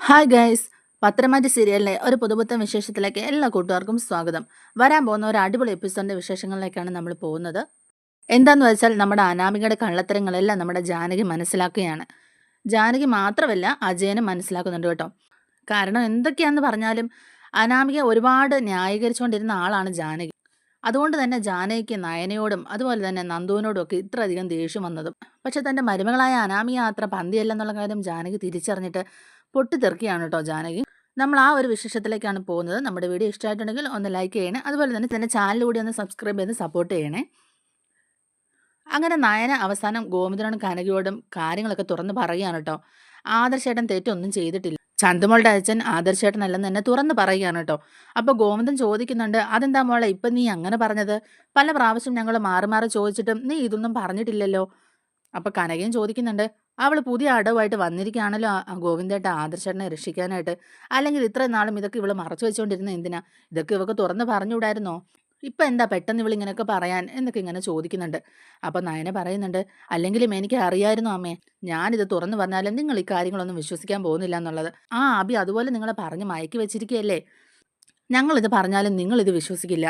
Hi guys പത്രമാറ്റി സീരിയലിലെ ഒരു പുതുപുത്തൻ വിശേഷത്തിലേക്ക് എല്ലാ കൂട്ടുകാർക്കും സ്വാഗതം. വരാൻ പോകുന്ന ഒരു അടിപൊളി എപ്പിസോഡിന്റെ വിശേഷങ്ങളിലേക്കാണ് നമ്മൾ പോകുന്നത്. എന്താന്ന് വെച്ചാൽ നമ്മുടെ അനാമികയുടെ കള്ളത്തരങ്ങളെല്ലാം നമ്മുടെ ജാനകി മനസ്സിലാക്കുകയാണ്. ജാനകി മാത്രമല്ല അജയനും മനസ്സിലാക്കുന്നുണ്ട് കേട്ടോ. കാരണം എന്തൊക്കെയാന്ന് പറഞ്ഞാലും അനാമിക ഒരുപാട് ന്യായീകരിച്ചുകൊണ്ടിരുന്ന ആളാണ് ജാനകി. അതുകൊണ്ട് തന്നെ ജാനകിക്ക് നയനയോടും അതുപോലെ തന്നെ നന്ദുവിനോടും ഒക്കെ ഇത്രയധികം ദേഷ്യം വന്നതും. പക്ഷെ തന്റെ മരുമകളായ അനാമിക അത്ര പന്തിയല്ലെന്നുള്ള കാര്യം ജാനകി തിരിച്ചറിഞ്ഞിട്ട് പൊട്ടിത്തെറിക്കുകയാണ് കേട്ടോ ജാനകി. നമ്മൾ ആ ഒരു വിശേഷത്തിലേക്കാണ് പോകുന്നത്. നമ്മുടെ വീഡിയോ ഇഷ്ടമായിട്ടുണ്ടെങ്കിൽ ഒന്ന് ലൈക്ക് ചെയ്യണേ. അതുപോലെ തന്നെ തന്നെ ചാനൽ കൂടി ഒന്ന് സബ്സ്ക്രൈബ് ചെയ്ത് സപ്പോർട്ട് ചെയ്യണേ. അങ്ങനെ നയന അവസാനം ഗോവിന്ദനോടും കനകയോടും കാര്യങ്ങളൊക്കെ തുറന്ന് പറയുകയാണ് കേട്ടോ ആദർശേട്ടൻ തെറ്റൊന്നും ചെയ്തിട്ടില്ല. ചന്തുമോളുടെ അച്ഛൻ ആദർശേട്ടനല്ലെന്ന് തന്നെ തുറന്ന് പറയുകയാണ് കേട്ടോ അപ്പോൾ ഗോവിന്ദൻ ചോദിക്കുന്നുണ്ട് അതെന്താ മോളെ ഇപ്പം നീ അങ്ങനെ പറഞ്ഞത്? പല പ്രാവശ്യം ഞങ്ങൾ മാറി മാറി ചോദിച്ചിട്ടും നീ ഇതൊന്നും പറഞ്ഞിട്ടില്ലല്ലോ? അപ്പോൾ കനകയും ചോദിക്കുന്നുണ്ട് അവൾ പുതിയ അടവായിട്ട് വന്നിരിക്കുകയാണല്ലോ ഗോവിന്ദേട്ട ആദർശേട്ടനെ രക്ഷിക്കാനായിട്ട്. അല്ലെങ്കിൽ ഇത്രയും നാളും ഇതൊക്കെ ഇവൾ മറച്ചു വെച്ചുകൊണ്ടിരുന്ന എന്തിനാ? ഇതൊക്കെ ഇവക്ക് തുറന്ന് പറഞ്ഞുകൂടായിരുന്നോ? ഇപ്പൊ എന്താ പെട്ടെന്ന് ഇവൾ ഇങ്ങനെയൊക്കെ പറയാൻ? എന്നൊക്കെ ഇങ്ങനെ ചോദിക്കുന്നുണ്ട്. അപ്പൊ നയന പറയുന്നുണ്ട് അല്ലെങ്കിലും എനിക്ക് അറിയായിരുന്നു അമ്മേ ഞാനിത് തുറന്നു പറഞ്ഞാലും നിങ്ങൾ ഈ കാര്യങ്ങളൊന്നും വിശ്വസിക്കാൻ പോകുന്നില്ല എന്നുള്ളത്. ആ അബി അതുപോലെ നിങ്ങളെ പറഞ്ഞ് മയക്കി വെച്ചിരിക്കുകയല്ലേ? ഞങ്ങളിത് പറഞ്ഞാലും നിങ്ങളിത് വിശ്വസിക്കില്ല.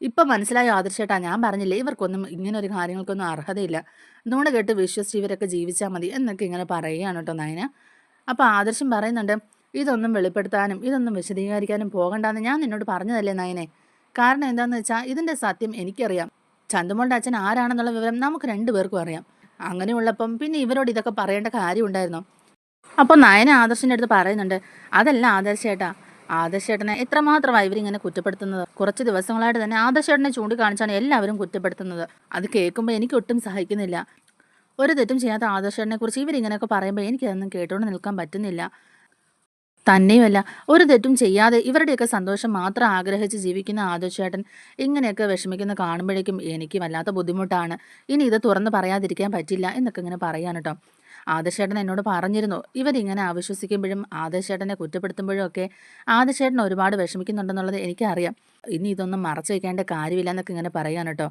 ഇപ്പം മനസ്സിലായോ ആദർശേട്ടാ ഞാൻ പറഞ്ഞില്ലേ ഇവർക്കൊന്നും ഇങ്ങനെ ഒരു കാര്യങ്ങൾക്കൊന്നും അർഹതയില്ല. നുണ കേട്ട് വിശ്വസിച്ച് ഇവരൊക്കെ ജീവിച്ചാൽ മതി എന്നൊക്കെ ഇങ്ങനെ പറയുകയാണ് കേട്ടോ നയന. അപ്പോൾ ആദർശം പറയുന്നുണ്ട് ഇതൊന്നും വെളിപ്പെടുത്താനും ഇതൊന്നും വിശദീകരിക്കാനും പോകണ്ടെന്ന് ഞാൻ നിന്നോട് പറഞ്ഞതല്ലേ നയനെ? കാരണം എന്താണെന്ന് വെച്ചാൽ ഇതിന്റെ സത്യം എനിക്കറിയാം. ചന്തുമോളുടെ അച്ഛൻ ആരാണെന്നുള്ള വിവരം നമുക്ക് രണ്ടുപേർക്കും അറിയാം. അങ്ങനെയുള്ളപ്പം പിന്നെ ഇവരോട് ഇതൊക്കെ പറയേണ്ട കാര്യം ഉണ്ടായിരുന്നോ അപ്പോൾ നയന ആദർശിന്റെ അടുത്ത് പറയുന്നുണ്ട് അതല്ല ആദർശേട്ടാ ആദർശേട്ടനെ എത്രമാത്രമായി ഇവരിങ്ങനെ കുറ്റപ്പെടുത്തുന്നത്? കുറച്ച് ദിവസങ്ങളായിട്ട് തന്നെ ആദർശേട്ടനെ ചൂണ്ടിക്കാണിച്ചാണ് എല്ലാവരും കുറ്റപ്പെടുത്തുന്നത്. അത് കേൾക്കുമ്പോൾ എനിക്ക് ഒട്ടും സഹിക്കുന്നില്ല. ഒരു തെറ്റും ചെയ്യാത്ത ആദർശേട്ടനെ കുറിച്ച് ഇവരിങ്ങനെയൊക്കെ പറയുമ്പോൾ എനിക്കതൊന്നും കേട്ടുകൊണ്ട് നിൽക്കാൻ പറ്റുന്നില്ല. തന്നെയുമല്ല ഒരു തെറ്റും ചെയ്യാതെ ഇവരുടെയൊക്കെ സന്തോഷം മാത്രം ആഗ്രഹിച്ച് ജീവിക്കുന്ന ആദർശേട്ടൻ ഇങ്ങനെയൊക്കെ വിഷമിക്കുന്ന കാണുമ്പോഴേക്കും എനിക്ക് വല്ലാത്ത ബുദ്ധിമുട്ടാണ്. ഇനി ഇത് തുറന്ന് പറയാതിരിക്കാൻ പറ്റില്ല എന്നൊക്കെ ഇങ്ങനെ പറയാൻ കേട്ടോ ആദർശേട്ടൻ എന്നോട് പറഞ്ഞിരുന്നു. ഇവരിങ്ങനെ അവിശ്വസിക്കുമ്പോഴും ആദർശേട്ടനെ കുറ്റപ്പെടുത്തുമ്പോഴും ഒക്കെ ആദർശേട്ടൻ ഒരുപാട് വിഷമിക്കുന്നുണ്ടെന്നുള്ളത് എനിക്കറിയാം. ഇനി ഇതൊന്നും മറച്ചു വയ്ക്കേണ്ട കാര്യമില്ല എന്നൊക്കെ ഇങ്ങനെ പറയാൻ കേട്ടോ.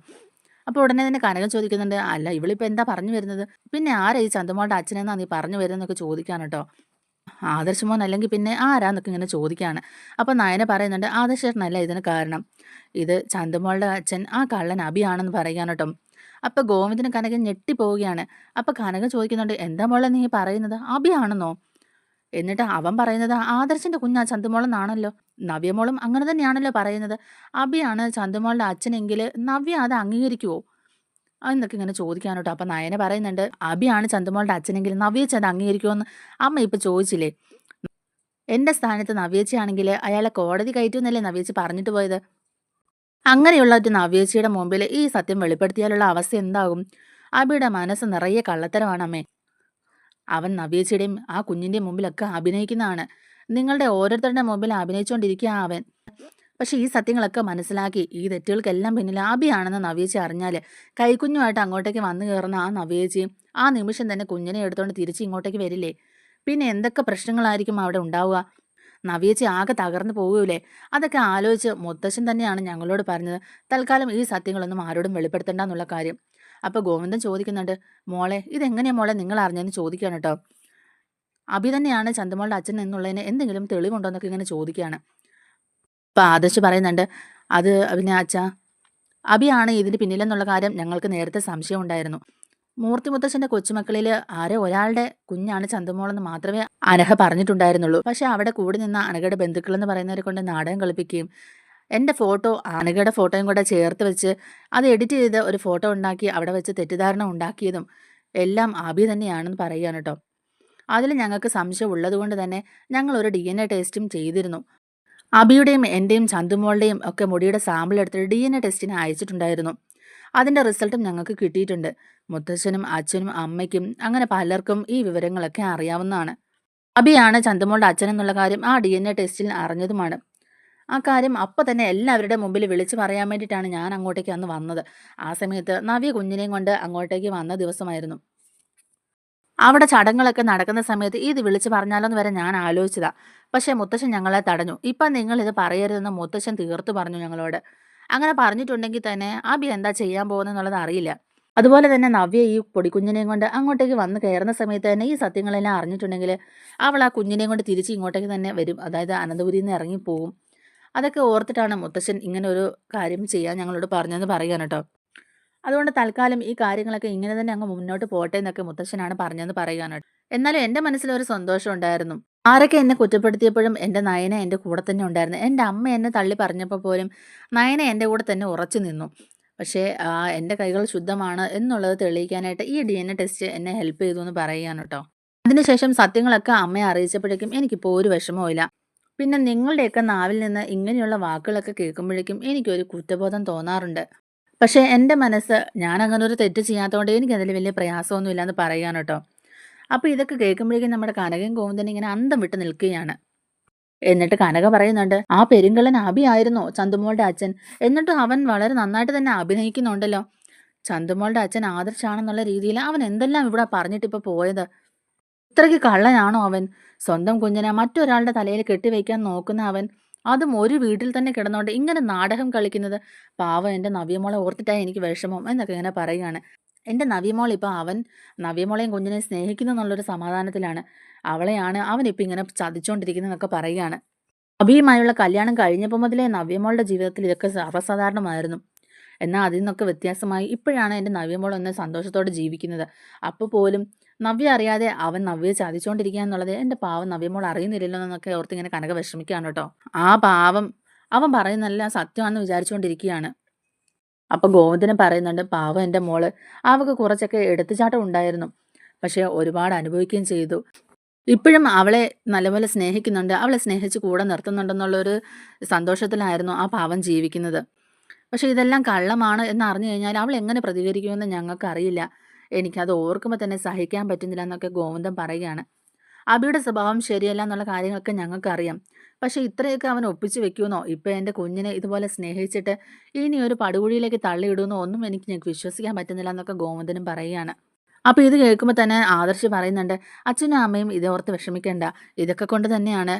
അപ്പോൾ ഉടനെ തന്നെ കനകം ചോദിക്കുന്നുണ്ട് അല്ല ഇവളിപ്പോൾ എന്താ പറഞ്ഞു വരുന്നത്? പിന്നെ ആരാ ഈ ചന്തുമോളുടെ അച്ഛനെന്നാണ് നീ പറഞ്ഞു വരുന്നതെന്നൊക്കെ ചോദിക്കാൻ കേട്ടോ. ആദർശമോൻ അല്ലെങ്കിൽ പിന്നെ ആരാന്നൊക്കെ ഇങ്ങനെ ചോദിക്കുകയാണ് അപ്പോൾ നയന പറയുന്നുണ്ട് ആദർശേട്ടനല്ല ഇതിന് കാരണം. ഇത് ചന്തുമോളുടെ അച്ഛൻ ആ കള്ളൻ അഭിയാണെന്ന് പറയാൻ കേട്ടോ. അപ്പൊ ഗോവിന്ദന് കനകൻ ഞെട്ടിപ്പോവുകയാണ്. അപ്പൊ കനകൻ ചോദിക്കുന്നുണ്ട് എന്താ മോളെ നീ പറയുന്നത്? അഭിയാണെന്നോ എന്നിട്ട് അവൻ പറയുന്നത് ആദർശന്റെ കുഞ്ഞാ ചന്തുമോളെന്നാണല്ലോ. നവ്യമോളും അങ്ങനെ തന്നെയാണല്ലോ പറയുന്നത്. അഭിയാണ് ചന്തുമോളുടെ അച്ഛനെങ്കിൽ നവ്യ അത് അംഗീകരിക്കുവോ? എന്നൊക്കെ ഇങ്ങനെ ചോദിക്കാനോട്ടോ അപ്പൊ നയന പറയുന്നുണ്ട് അഭിയാണ് ചന്തുമോളുടെ അച്ഛനെങ്കിൽ നവ്യച്ച അത് അംഗീകരിക്കുമെന്ന് അമ്മ ഇപ്പൊ ചോദിച്ചില്ലേ എന്റെ സ്ഥാനത്ത് നവ്യച്ചയാണെങ്കിൽ അയാളെ കോടതി കയറ്റുമെന്നല്ലേ നവ്യച്ച് പറഞ്ഞിട്ട് പോയത്? അങ്ങനെയുള്ള ഒരു നവ്യേച്ചിയുടെ മുമ്പിൽ ഈ സത്യം വെളിപ്പെടുത്തിയാലുള്ള അവസ്ഥ എന്താകും? അബിയുടെ മനസ്സ് നിറയെ കള്ളത്തരമാണ് അമ്മേ. അവൻ നവ്യേച്ചിയുടെയും ആ കുഞ്ഞിന്റെയും മുമ്പിലൊക്കെ അഭിനയിക്കുന്നതാണ്. നിങ്ങളുടെ ഓരോരുത്തരുടെ മുമ്പിൽ അഭിനയിച്ചുകൊണ്ടിരിക്കുക അവൻ. പക്ഷെ ഈ സത്യങ്ങളൊക്കെ മനസ്സിലാക്കി ഈ തെറ്റുകൾക്കെല്ലാം പിന്നിൽ അബിയാണെന്ന് നവ്യേച്ചി അറിഞ്ഞാൽ കൈക്കുഞ്ഞുമായിട്ട് അങ്ങോട്ടേക്ക് വന്നു കയറുന്ന ആ നവ്യേച്ചി ആ നിമിഷം തന്നെ കുഞ്ഞിനെ എടുത്തുകൊണ്ട് തിരിച്ച് ഇങ്ങോട്ടേക്ക് വരില്ലേ? പിന്നെ എന്തൊക്കെ പ്രശ്നങ്ങളായിരിക്കും അവിടെ ഉണ്ടാവുക? നവ്യേച്ചി ആകെ തകർന്നു പോകൂലേ അതൊക്കെ ആലോചിച്ച് മുത്തശ്ശൻ തന്നെയാണ് ഞങ്ങളോട് പറഞ്ഞത്. തൽക്കാലം ഈ സത്യങ്ങളൊന്നും ആരോടും വെളിപ്പെടുത്തണ്ട എന്നുള്ള കാര്യം. അപ്പോൾ ഗോവിന്ദൻ ചോദിക്കുന്നുണ്ട് മോളെ ഇതെങ്ങനെയാ മോളെ നിങ്ങൾ അറിഞ്ഞെന്ന് ചോദിക്കുകയാണ് കേട്ടോ? അഭി തന്നെയാണ് ചന്ദമോളുടെ അച്ഛൻ എന്നുള്ളതിന് എന്തെങ്കിലും തെളിവുണ്ടോ എന്നൊക്കെ ഇങ്ങനെ ചോദിക്കുകയാണ്. അപ്പോൾ ആദർശ് പറയുന്നുണ്ട് അത് പിന്നെ അച്ഛ അഭിയാണ് ഇതിന് പിന്നിലെന്നുള്ള കാര്യം ഞങ്ങൾക്ക് നേരത്തെ സംശയം ഉണ്ടായിരുന്നു മൂർത്തി മുത്തച്ഛന്റെ കൊച്ചുമക്കളിൽ ആരോ ഒരാളുടെ കുഞ്ഞാണ് ചന്തുമോളെന്ന് മാത്രമേ അനഹ പറഞ്ഞിട്ടുണ്ടായിരുന്നുള്ളൂ. പക്ഷെ അവിടെ കൂടി നിന്ന അനഘയുടെ ബന്ധുക്കളെന്ന് പറയുന്നവരെ കൊണ്ട് നാടകം കളിപ്പിക്കുകയും എന്റെ ഫോട്ടോ അനഘയുടെ ഫോട്ടോയും കൂടെ ചേർത്ത് വെച്ച് അത് എഡിറ്റ് ചെയ്ത് ഒരു ഫോട്ടോ ഉണ്ടാക്കി അവിടെ വെച്ച് തെറ്റിദ്ധാരണ ഉണ്ടാക്കിയതും എല്ലാം ആബി തന്നെയാണെന്ന് പറയുകയാണ് കേട്ടോ. അതിൽ ഞങ്ങൾക്ക് സംശയം ഉള്ളതുകൊണ്ട് തന്നെ ഞങ്ങൾ ഒരു ഡി എൻ എ ടെസ്റ്റും ചെയ്തിരുന്നു. അബിയുടെയും എന്റെയും ചന്തുമോളുടെയും ഒക്കെ മുടിയുടെ സാമ്പിൾ എടുത്തിട്ട് ഡി എൻ എ ടെസ്റ്റിന് അയച്ചിട്ടുണ്ടായിരുന്നു. അതിന്റെ റിസൾട്ടും ഞങ്ങൾക്ക് കിട്ടിയിട്ടുണ്ട്. മുത്തശ്ശനും അച്ഛനും അമ്മയ്ക്കും അങ്ങനെ പലർക്കും ഈ വിവരങ്ങളൊക്കെ അറിയാവുന്നതാണ്. അബിയാണ് ചന്തമോളുടെ അച്ഛൻ എന്നുള്ള കാര്യം ആ ഡി എൻ എ ടെസ്റ്റിൽ അറിഞ്ഞതുമാണ്. ആ കാര്യം അപ്പം തന്നെ എല്ലാവരുടെ മുമ്പിൽ വിളിച്ചു പറയാൻ വേണ്ടിയിട്ടാണ് ഞാൻ അങ്ങോട്ടേക്ക് അന്ന് വന്നത്. ആ സമയത്ത് നവ്യ കുഞ്ഞിനെയും കൊണ്ട് അങ്ങോട്ടേക്ക് വന്ന ദിവസമായിരുന്നു. അവിടെ ചടങ്ങുകളൊക്കെ നടക്കുന്ന സമയത്ത് ഇത് വിളിച്ചു പറഞ്ഞാലോന്ന് വരെ ഞാൻ ആലോചിച്ചതാ. പക്ഷേ മുത്തശ്ശൻ ഞങ്ങളെ തടഞ്ഞു. ഇപ്പം നിങ്ങൾ ഇത് പറയരുതെന്ന് മുത്തശ്ശൻ തീർത്തു പറഞ്ഞു ഞങ്ങളോട്. അങ്ങനെ പറഞ്ഞിട്ടുണ്ടെങ്കിൽ തന്നെ അബി എന്താ ചെയ്യാൻ പോകുന്നത് എന്നുള്ളത് അറിയില്ല. അതുപോലെ തന്നെ നവ്യ ഈ പൊടിക്കുഞ്ഞിനെയും കൊണ്ട് അങ്ങോട്ടേക്ക് വന്ന് കയറുന്ന സമയത്ത് തന്നെ ഈ സത്യങ്ങളെല്ലാം അറിഞ്ഞിട്ടുണ്ടെങ്കിൽ അവൾ ആ കുഞ്ഞിനെയും കൊണ്ട് തിരിച്ച് ഇങ്ങോട്ടേക്ക് തന്നെ വരും. അതായത് അനന്തപുരിയിൽ നിന്ന് ഇറങ്ങിപ്പോവും അതൊക്കെ ഓർത്തിട്ടാണ് മുത്തശ്ശൻ ഇങ്ങനെ ഒരു കാര്യം ചെയ്യാൻ ഞങ്ങളോട് പറഞ്ഞതെന്ന് പറയുകയാണ് കേട്ടോ. അതുകൊണ്ട് തൽക്കാലം ഈ കാര്യങ്ങളൊക്കെ ഇങ്ങനെ തന്നെ അങ്ങ് മുന്നോട്ട് പോട്ടെ എന്നൊക്കെ മുത്തശ്ശനാണ് പറഞ്ഞതെന്ന് പറയുകയാണ്. എന്നാലും എന്റെ മനസ്സിലൊരു സന്തോഷം ഉണ്ടായിരുന്നു. ആരൊക്കെ എന്നെ കുറ്റപ്പെടുത്തിയപ്പോഴും എന്റെ നയന എന്റെ കൂടെ തന്നെ ഉണ്ടായിരുന്നു. എന്റെ അമ്മ എന്നെ തള്ളി പറഞ്ഞപ്പോൾ പോലും നയന എന്റെ കൂടെ തന്നെ ഉറച്ചു നിന്നു. പക്ഷേ എന്റെ കൈകൾ ശുദ്ധമാണ് എന്നുള്ളത് തെളിയിക്കാനായിട്ട് ഈ ഡി എൻ എ ടെസ്റ്റ് എന്നെ ഹെൽപ്പ് ചെയ്തു എന്ന് പറയുകയാണ് കേട്ടോ. അതിനുശേഷം സത്യങ്ങളൊക്കെ അമ്മയെ അറിയിച്ചപ്പോഴേക്കും എനിക്കിപ്പോൾ ഒരു വിഷമവും ഇല്ല. പിന്നെ നിങ്ങളുടെയൊക്കെ നാവിൽ നിന്ന് ഇങ്ങനെയുള്ള വാക്കുകളൊക്കെ കേൾക്കുമ്പോഴേക്കും എനിക്കൊരു കുറ്റബോധം തോന്നാറുണ്ട്. പക്ഷേ എന്റെ മനസ്സ് ഞാൻ അങ്ങനെ ഒരു തെറ്റ് ചെയ്യാത്തതുകൊണ്ട് എനിക്കതിൽ വലിയ പ്രയാസമൊന്നുമില്ല എന്ന് പറയുകയാണ് കേട്ടോ. അപ്പോൾ ഇതൊക്കെ കേൾക്കുമ്പോഴേക്കും നമ്മുടെ കനകൻ ഗോവിന്ദൻ ഇങ്ങനെ അന്തം വിട്ട് നിൽക്കുകയാണ്. എന്നിട്ട് കനക പറയുന്നുണ്ട് ആ പെരുങ്കള്ളൻ അബി ആയിരുന്നോ ചന്തുമോളുടെ അച്ഛൻ? എന്നിട്ടും അവൻ വളരെ നന്നായിട്ട് തന്നെ അഭിനയിക്കുന്നുണ്ടല്ലോ. ചന്തുമോളുടെ അച്ഛൻ ആദർശാണെന്നുള്ള രീതിയിൽ അവൻ എന്തെല്ലാം ഇവിടെ പറഞ്ഞിട്ട് ഇപ്പോൾ പോയത്? ഇത്രയ്ക്ക് കള്ളനാണോ അവൻ? സ്വന്തം കുഞ്ഞിനെ മറ്റൊരാളുടെ തലയിൽ കെട്ടിവെക്കാൻ നോക്കുന്ന അവൻ. അതും ഒരു വീട്ടിൽ തന്നെ കിടന്നുകൊണ്ട് ഇങ്ങനെ നാടകം കളിക്കുന്നത്. പാവം എന്റെ നവ്യമോളെ ഓർത്തിട്ടായി എനിക്ക് വിഷമം എന്നൊക്കെ ഇങ്ങനെ പറയുകയാണ്. എന്റെ നവ്യമോൾ ഇപ്പോൾ അവൻ നവ്യമോളെയും കുഞ്ഞിനെ സ്നേഹിക്കുന്നു എന്നുള്ളൊരു സമാധാനത്തിലാണ്. അവളെയാണ് അവൻ ഇപ്പം ഇങ്ങനെ ചതിച്ചുകൊണ്ടിരിക്കുന്നതെന്നൊക്കെ പറയുകയാണ്. അഭിയുമായുള്ള കല്യാണം കഴിഞ്ഞപ്പോൾ മുതലേ നവ്യമോളുടെ ജീവിതത്തിൽ ഇതൊക്കെ സർവസാധാരണമായിരുന്നു. എന്നാൽ അതിൽ നിന്നൊക്കെ വ്യത്യാസമായി ഇപ്പോഴാണ് എന്റെ നവ്യമോൾ ഒന്ന് സന്തോഷത്തോടെ ജീവിക്കുന്നത്. അപ്പോൾ പോലും നവ്യ അറിയാതെ അവൻ നവ്യെ ചതിച്ചുകൊണ്ടിരിക്കുക എന്നുള്ളത് എന്റെ പാവം നവ്യമോൾ അറിയുന്നില്ലല്ലോ എന്നൊക്കെ ഓർത്ത് ഇങ്ങനെ കനക വിഷമിക്കുകയാണ് കേട്ടോ. ആ പാവം അവൻ പറയുന്നതെല്ലാം സത്യമാണെന്ന് വിചാരിച്ചുകൊണ്ടിരിക്കുകയാണ് അപ്പോൾ ഗോവിന്ദന് പറയുന്നുണ്ട് പാവം എന്റെ മോൾ. അവൾക്ക് കുറച്ചൊക്കെ എടുത്തുചാട്ടം ഉണ്ടായിരുന്നു. പക്ഷേ ഒരുപാട് അനുഭവിക്കുകയും ചെയ്തു. ഇപ്പോഴും അവളെ നല്ലപോലെ സ്നേഹിക്കുന്നുണ്ട്. അവളെ സ്നേഹിച്ച് കൂടെ നിർത്തുന്നുണ്ടെന്നുള്ളൊരു സന്തോഷത്തിലായിരുന്നു ആ പാവം ജീവിക്കുന്നത്. പക്ഷേ ഇതെല്ലാം കള്ളമാണ് എന്ന് അറിഞ്ഞു കഴിഞ്ഞാൽ അവൾ എങ്ങനെ പ്രതികരിക്കുമെന്ന് ഞങ്ങൾക്കറിയില്ല. എനിക്കത് ഓർക്കുമ്പോൾ തന്നെ സഹിക്കാൻ പറ്റുന്നില്ല എന്നൊക്കെ ഗോവിന്ദൻ പറയുകയാണ്. അബിയുടെ സ്വഭാവം ശരിയല്ല എന്നുള്ള കാര്യങ്ങളൊക്കെ ഞങ്ങൾക്കറിയാം. പക്ഷേ ഇത്രയൊക്കെ അവൻ ഒപ്പിച്ച് വെക്കുമെന്നോ? ഇപ്പം എന്റെ കുഞ്ഞിനെ ഇതുപോലെ സ്നേഹിച്ചിട്ട് ഇനി ഒരു പടുകുഴിയിലേക്ക് തള്ളിയിടുമെന്നോ ഒന്നും എനിക്ക് ഞങ്ങൾക്ക് വിശ്വസിക്കാൻ പറ്റുന്നില്ല എന്നൊക്കെ ഗോവിന്ദനും പറയുകയാണ്. അപ്പോൾ ഇത് കേൾക്കുമ്പോൾ തന്നെ ആദർശ് പറയുന്നുണ്ട് അച്ഛനും അമ്മയും ഇതോർത്ത് വിഷമിക്കേണ്ട. ഇതൊക്കെ കൊണ്ട് തന്നെയാണ്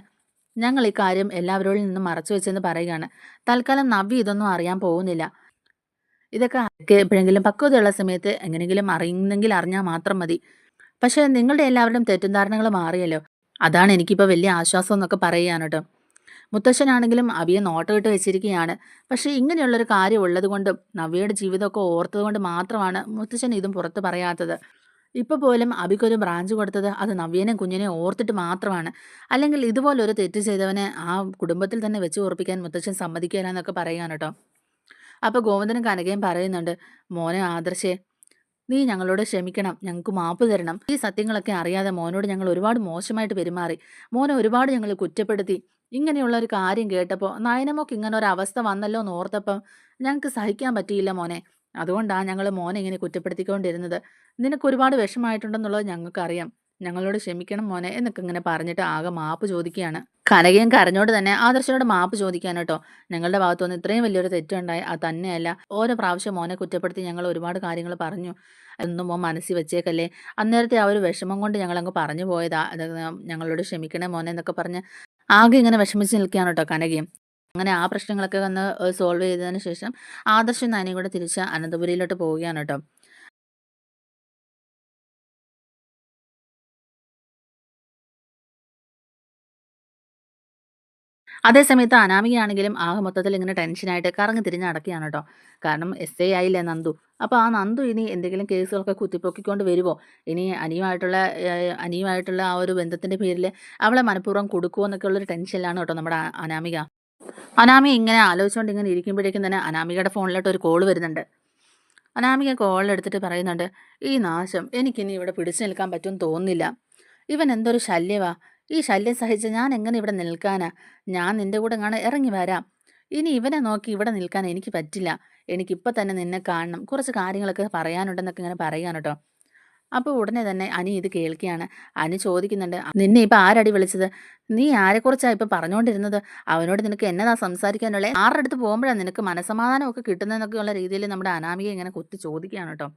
ഞങ്ങൾ ഈ കാര്യം എല്ലാവരോടും നിന്നും മറച്ചു വെച്ചെന്ന് പറയുകയാണ്. തൽക്കാലം നവ്യ ഇതൊന്നും അറിയാൻ പോകുന്നില്ല. ഇതൊക്കെ എപ്പോഴെങ്കിലും പക്വതയുള്ള സമയത്ത് എങ്ങനെയെങ്കിലും അറിയുന്നെങ്കിൽ അറിഞ്ഞാൽ മാത്രം മതി. പക്ഷേ നിങ്ങളുടെ എല്ലാവരുടെയും തെറ്റിദ്ധാരണകൾ മാറിയല്ലോ. അതാണ് എനിക്കിപ്പോൾ വലിയ ആശ്വാസം എന്നൊക്കെ പറയുകയാണ് കേട്ടോ. മുത്തശ്ശനാണെങ്കിലും അബിയെ നോട്ടമിട്ട് വെച്ചിരിക്കുകയാണ്. പക്ഷേ ഇങ്ങനെയുള്ളൊരു കാര്യം ഉള്ളത് കൊണ്ടും നവ്യയുടെ ജീവിതമൊക്കെ ഓർത്തത് കൊണ്ട് മാത്രമാണ് മുത്തശ്ശൻ ഇതും പുറത്ത് പറയാത്തത്. ഇപ്പോൾ പോലും അബിക്കൊരു ബ്രാഞ്ച് കൊടുത്തത് അത് നവ്യനെയും കുഞ്ഞിനെയും ഓർത്തിട്ട് മാത്രമാണ്. അല്ലെങ്കിൽ ഇതുപോലൊരു തെറ്റ് ചെയ്തവനെ ആ കുടുംബത്തിൽ തന്നെ വെച്ച് ഉറപ്പിക്കാൻ മുത്തശ്ശൻ സമ്മതിക്കില്ല എന്നൊക്കെ പറയുകയാണ് കേട്ടോ. അപ്പോൾ ഗോവിന്ദനും കനകയും പറയുന്നുണ്ട് മോനെ ആദർശേ നീ ഞങ്ങളോട് ക്ഷമിക്കണം ഞങ്ങൾക്ക് മാപ്പ് തരണം. ഈ സത്യങ്ങളൊക്കെ അറിയാതെ മോനോട് ഞങ്ങൾ ഒരുപാട് മോശമായിട്ട് പെരുമാറി. മോനെ ഒരുപാട് ഞങ്ങൾ കുറ്റപ്പെടുത്തി. ഇങ്ങനെയുള്ള ഒരു കാര്യം കേട്ടപ്പോൾ നയനമോക്ക് ഇങ്ങനെ ഒരു അവസ്ഥ വന്നല്ലോ എന്ന് ഓർത്തപ്പം ഞങ്ങൾക്ക് സഹിക്കാൻ പറ്റിയില്ല മോനെ. അതുകൊണ്ടാണ് ഞങ്ങൾ മോനെ ഇങ്ങനെ കുറ്റപ്പെടുത്തിക്കൊണ്ടിരുന്നത്. നിനക്ക് ഒരുപാട് വിഷമായിട്ടുണ്ടെന്നുള്ളത് ഞങ്ങൾക്കറിയാം. ഞങ്ങളോട് ക്ഷമിക്കണം മോനെ എന്നൊക്കെ ഇങ്ങനെ പറഞ്ഞിട്ട് ആകെ മാപ്പ് ചോദിക്കുകയാണ്. കനകയും കരഞ്ഞോട് തന്നെ ആദർശനോട് മാപ്പ് ചോദിക്കാൻ കേട്ടോ. ഞങ്ങളുടെ ഭാഗത്തു നിന്ന് ഇത്രയും വലിയൊരു തെറ്റുണ്ടായി. അത് തന്നെയല്ല ഓരോ പ്രാവശ്യം മോനെ കുറ്റപ്പെടുത്തി ഞങ്ങൾ ഒരുപാട് കാര്യങ്ങൾ പറഞ്ഞു. അതൊന്നും മോൻ മനസ്സിൽ വെച്ചേക്കല്ലേ. അന്നേരത്തെ ആ ഒരു വിഷമം കൊണ്ട് ഞങ്ങളങ്ങ് പറഞ്ഞു പോയതാ. അത് ഞങ്ങളോട് ക്ഷമിക്കണേ മോനെ എന്നൊക്കെ പറഞ്ഞ് ആകെ ഇങ്ങനെ വിഷമിച്ച് നിൽക്കുകയാണ് കേട്ടോ കനകയും. അങ്ങനെ ആ പ്രശ്നങ്ങളൊക്കെ വന്ന് സോൾവ് ചെയ്തതിന് ശേഷം ആദർശം നാനിയും കൂടെ തിരിച്ച് അനന്തപുരിയിലോട്ട് പോവുകയാണ് കേട്ടോ. അതേസമയത്ത് അനാമികയാണെങ്കിലും ആകെ മൊത്തത്തിൽ ഇങ്ങനെ ടെൻഷനായിട്ട് കറങ്ങി തിരിഞ്ഞ് നടക്കുകയാണ് കേട്ടോ. കാരണം എസ് എ ആയില്ലേ നന്ദു? അപ്പോൾ ആ നന്ദു ഇനി എന്തെങ്കിലും കേസുകളൊക്കെ കുത്തിപ്പൊക്കിക്കൊണ്ട് വരുമോ ഇനി അനിയുമായിട്ടുള്ള അനിയുമായിട്ടുള്ള ആ ഒരു ബന്ധത്തിന്റെ പേരിൽ അവളെ മനഃപൂർവം കൊടുക്കുമോ എന്നൊക്കെ ഉള്ളൊരു ടെൻഷനിലാണ് കേട്ടോ നമ്മുടെ അനാമിക. അനാമിക ഇങ്ങനെ ആലോചിച്ചുകൊണ്ട് ഇങ്ങനെ ഇരിക്കുമ്പോഴേക്കും തന്നെ അനാമികയുടെ ഫോണിലോട്ട് ഒരു കോൾ വരുന്നുണ്ട്. അനാമിക കോൾ എടുത്തിട്ട് പറയുന്നുണ്ട് ഈ നാശം എനിക്കിനി ഇവിടെ പിടിച്ചു നിൽക്കാൻ പറ്റുമെന്ന് തോന്നുന്നില്ല. ഇവൻ എന്തൊരു ശല്യവാ? ഈ ശല്യം സഹിച്ച് ഞാൻ എങ്ങനെ ഇവിടെ നിൽക്കാനാ? ഞാൻ നിന്റെ കൂടെ കാണാൻ ഇറങ്ങി വരാം. ഇനി ഇവനെ നോക്കി ഇവിടെ നിൽക്കാൻ എനിക്ക് പറ്റില്ല. എനിക്കിപ്പോൾ തന്നെ നിന്നെ കാണണം. കുറച്ച് കാര്യങ്ങളൊക്കെ പറയാനുണ്ടെന്നൊക്കെ ഇങ്ങനെ പറയുകയാണ് കേട്ടോ അപ്പോൾ ഉടനെ തന്നെ അനി ഇത് കേൾക്കുകയാണ്. അനി ചോദിക്കുന്നുണ്ട് നിന്നെ ഇപ്പം ആരടി വിളിച്ചത്? നീ ആരെക്കുറിച്ചാണ് ഇപ്പം പറഞ്ഞുകൊണ്ടിരുന്നത് അവനോട് നിനക്ക് എന്നതാ സംസാരിക്കാനുള്ളത് ആരുടെ അടുത്ത് പോകുമ്പോഴാണ് നിനക്ക് മനസമാധാനമൊക്കെ കിട്ടുന്നതെന്നൊക്കെയുള്ള രീതിയിൽ നമ്മുടെ അനാമിക ഇങ്ങനെ കുത്തി ചോദിക്കുകയാണ് കേട്ടോ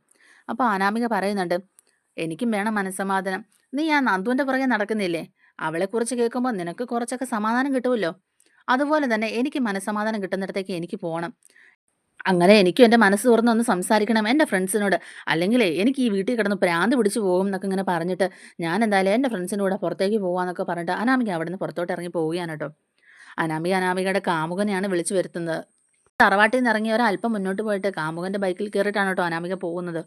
അപ്പോൾ അനാമിക പറയുന്നുണ്ട് എനിക്കും വേണം മനസ്സമാധാനം നീ ആ നന്ദുവിന്റെ പുറകെ നടക്കുന്നില്ലേ? അവളെക്കുറിച്ച് കേൾക്കുമ്പോൾ നിനക്ക് കുറച്ചൊക്കെ സമാധാനം കിട്ടുമല്ലോ അതുപോലെ തന്നെ എനിക്ക് മനസ്സമാധാനം കിട്ടുന്നിടത്തേക്ക് എനിക്ക് പോകണം അങ്ങനെ എനിക്കും എന്റെ മനസ്സ് തുറന്നൊന്ന് സംസാരിക്കണം എന്റെ ഫ്രണ്ട്സിനോട്. അല്ലെങ്കിൽ എനിക്ക് ഈ വീട്ടിൽ കിടന്ന് പ്രാന്ത് പിടിച്ച് പോകും എന്നൊക്കെ ഇങ്ങനെ പറഞ്ഞിട്ട് ഞാൻ എന്തായാലും എന്റെ ഫ്രണ്ട്സിന്റെ കൂടെ പുറത്തേക്ക് പോകാമെന്നൊക്കെ പറഞ്ഞിട്ട് അനാമിക അവിടുന്ന് പുറത്തോട്ട് ഇറങ്ങി പോവുകയാണ് കേട്ടോ. അനാമിക അനാമികയുടെ കാമുകനെയാണ് വിളിച്ചു വരുത്തുന്നത്. തറവാട്ടിൽ നിന്ന് ഇറങ്ങി ഒരല്പം മുന്നോട്ട് പോയിട്ട് കാമുകന്റെ ബൈക്കിൽ കയറിയിട്ടാണ് കേട്ടോ അനാമിക പോകുന്നത്.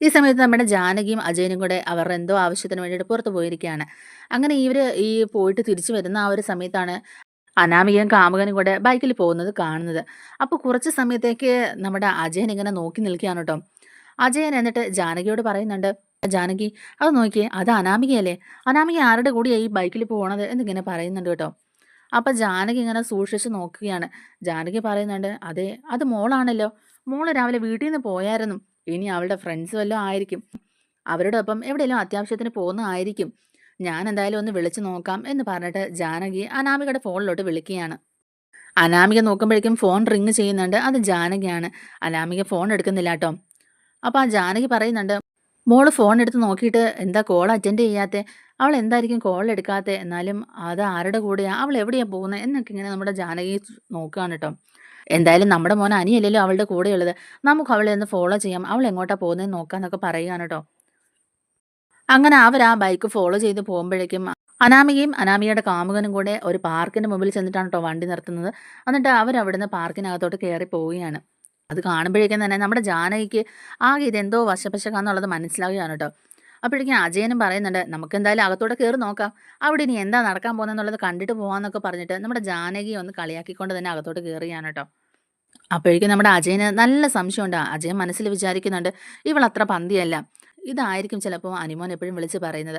ഈ സമയത്ത് നമ്മുടെ ജാനകിയും അജയനും കൂടെ അവരുടെ എന്തോ ആവശ്യത്തിന് വേണ്ടിയിട്ട് പുറത്ത് പോയിരിക്കുകയാണ്. അങ്ങനെ ഇവർ ഈ പോയിട്ട് തിരിച്ചു വരുന്ന ആ ഒരു സമയത്താണ് അനാമികയും കാമുകനും കൂടെ ബൈക്കിൽ പോകുന്നത് കാണുന്നത്. അപ്പോൾ കുറച്ച് സമയത്തേക്ക് നമ്മുടെ അജയൻ ഇങ്ങനെ നോക്കി നിൽക്കുകയാണ് കേട്ടോ. അജയൻ എന്നിട്ട് ജാനകിയോട് പറയുന്നുണ്ട്, "ജാനകി അത് നോക്കിയേ അത് അനാമികയല്ലേ? അനാമിക ആരുടെ കൂടി ഈ ബൈക്കിൽ പോകണത് എന്നിങ്ങനെ പറയുന്നുണ്ട് കേട്ടോ. അപ്പോൾ ജാനകി ഇങ്ങനെ സൂക്ഷിച്ച് നോക്കുകയാണ്. ജാനകി പറയുന്നുണ്ട്, "അതെ അത് മോളാണല്ലോ. മോൾ രാവിലെ വീട്ടിൽ നിന്ന് പോയായിരുന്നു. ഇനി അവളുടെ ഫ്രണ്ട്സ് വല്ലതും ആയിരിക്കും. അവരോടൊപ്പം എവിടെയെങ്കിലും അത്യാവശ്യത്തിന് പോകുന്നതായിരിക്കും. ഞാൻ എന്തായാലും ഒന്ന് വിളിച്ചു നോക്കാം" എന്ന് പറഞ്ഞിട്ട് ജാനകി അനാമികയുടെ ഫോണിലോട്ട് വിളിക്കുകയാണ്. അനാമിക നോക്കുമ്പോഴേക്കും ഫോൺ റിങ് ചെയ്യുന്നുണ്ട്. അത് ജാനകിയാണ്. അനാമിക ഫോൺ എടുക്കുന്നില്ല കേട്ടോ അപ്പോൾ ആ ജാനകി പറയുന്നുണ്ട്, "മോൾ ഫോൺ എടുത്ത് നോക്കിയിട്ട് എന്താ കോൾ അറ്റൻഡ് ചെയ്യാത്തെ? അവൾ എന്തായിരിക്കും കോൾ എടുക്കാത്തെ? എന്നാലും അത് ആരുടെ കൂടെയാണ് അവൾ എവിടെയാണ് പോകുന്നത് എന്നൊക്കെ ഇങ്ങനെ നമ്മുടെ ജാനകി നോക്കുകയാണ് ട്ടോ. എന്തായാലും നമ്മുടെ മോൻ അനിയല്ലല്ലോ അവളുടെ കൂടെയുള്ളത്. നമുക്ക് അവളെ ഒന്ന് ഫോളോ ചെയ്യാം. അവൾ എങ്ങോട്ടാ പോകുന്നതെന്ന് നോക്കാന്നൊക്കെ പറയുകയാണ് കേട്ടോ അങ്ങനെ അവർ ആ ബൈക്ക് ഫോളോ ചെയ്ത് പോകുമ്പോഴേക്കും അനാമികയും അനാമികയുടെ കാമുകനും കൂടെ ഒരു പാർക്കിന്റെ മുമ്പിൽ ചെന്നിട്ടാണ് കേട്ടോ വണ്ടി നിർത്തുന്നത്. എന്നിട്ട് അവരവിടുന്ന് പാർക്കിനകത്തോട്ട് കയറി പോവുകയാണ്. അത് കാണുമ്പോഴേക്കും തന്നെ നമ്മുടെ ജാനകിക്ക് ആകെ ഇതെന്തോ വശപശകാന്നുള്ളത് മനസ്സിലാവുകയാണ് ട്ടോ. അപ്പോഴേക്കും അജയനും പറയുന്നുണ്ട്, നമുക്ക് എന്തായാലും അകത്തോടെ കയറി നോക്കാം. അവിടെ ഇനി എന്താ നടക്കാൻ പോകുന്നതെന്നുള്ളത് കണ്ടിട്ട് പോകാമെന്നൊക്കെ പറഞ്ഞിട്ട് നമ്മുടെ ജാനകി ഒന്ന് കളിയാക്കിക്കൊണ്ട് തന്നെ അകത്തോട്ട് കയറിയാണ് കേട്ടോ അപ്പോഴേക്കും നമ്മുടെ അജയന് നല്ല സംശയമുണ്ട്. അജയൻ മനസ്സിൽ വിചാരിക്കുന്നുണ്ട്, ഇവൾ അത്ര പന്തിയല്ല. ഇതായിരിക്കും ചിലപ്പോൾ അനിമോൻ എപ്പോഴും വിളിച്ച് പറയുന്നത്.